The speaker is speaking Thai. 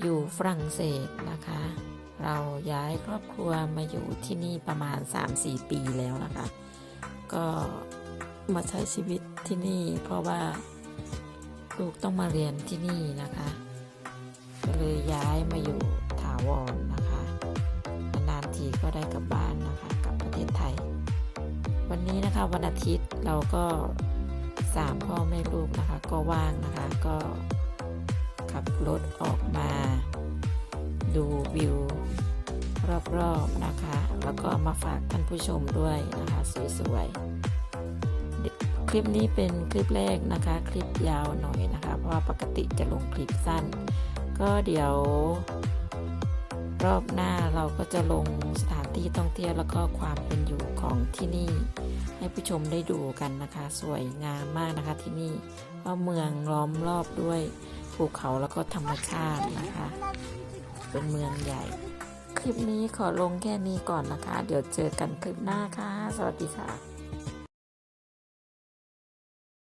อยู่ฝรั่งเศสนะคะ เราย้ายครอบครัวมาอยู่ที่นี่ประมาณ 3-4 ปีแล้วนะคะ ก็มาใช้ชีวิตที่นี่เพราะว่าลูกต้องมาเรียนที่นี่นะคะก็เลยย้ายมาอยู่ถาวรนะคะนานๆทีก็ได้กลับบ้านนะคะกลับประเทศไทย วันนี้นะคะวันอาทิตย์เราก็สามพ่อแม่ลูกนะคะ ก็ว่างนะ รถออกมา ดูวิวรอบๆนะคะ แล้วก็มาฝากท่านผู้ชมด้วยนะคะสวยๆ คลิปนี้เป็นคลิปแรกนะคะ คลิปยาวหน่อยนะคะ เพราะว่าปกติจะลงคลิปสั้น ก็เดี๋ยวรอบหน้าเราก็จะลงสถานที่ท่องเที่ยวแล้วก็ความเป็นอยู่ของที่นี่ ให้ผู้ชมได้ดูกันนะคะ สวยงามมากนะคะที่นี่เพราะเมืองล้อมรอบด้วย ภูเขาแล้วก็ธรรมชาตินะคะ เป็นเมืองใหญ่ คลิปนี้ขอลงแค่นี้ก่อนนะคะ เดี๋ยวเจอกันคลิปหน้าค่ะ สวัสดีค่ะ